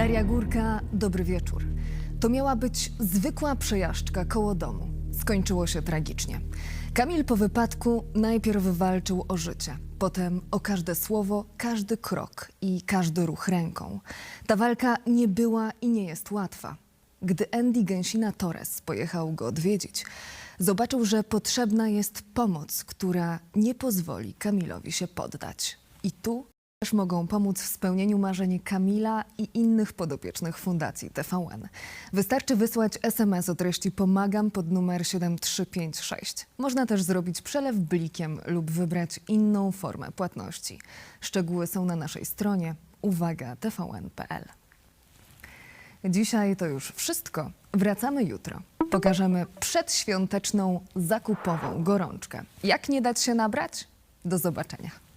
Daria Górka, dobry wieczór. To miała być zwykła przejażdżka koło domu. Skończyło się tragicznie. Kamil po wypadku najpierw walczył o życie, potem o każde słowo, każdy krok i każdy ruch ręką. Ta walka nie była i nie jest łatwa. Gdy Andy Gęsina Torres pojechał go odwiedzić, zobaczył, że potrzebna jest pomoc, która nie pozwoli Kamilowi się poddać. I tu też mogą pomóc w spełnieniu marzeń Kamila i innych podopiecznych Fundacji TVN. Wystarczy wysłać SMS o treści Pomagam pod numer 7356. Można też zrobić przelew blikiem lub wybrać inną formę płatności. Szczegóły są na naszej stronie uwaga tvn.pl. Dzisiaj to już wszystko. Wracamy jutro. Pokażemy przedświąteczną zakupową gorączkę. Jak nie dać się nabrać? Do zobaczenia.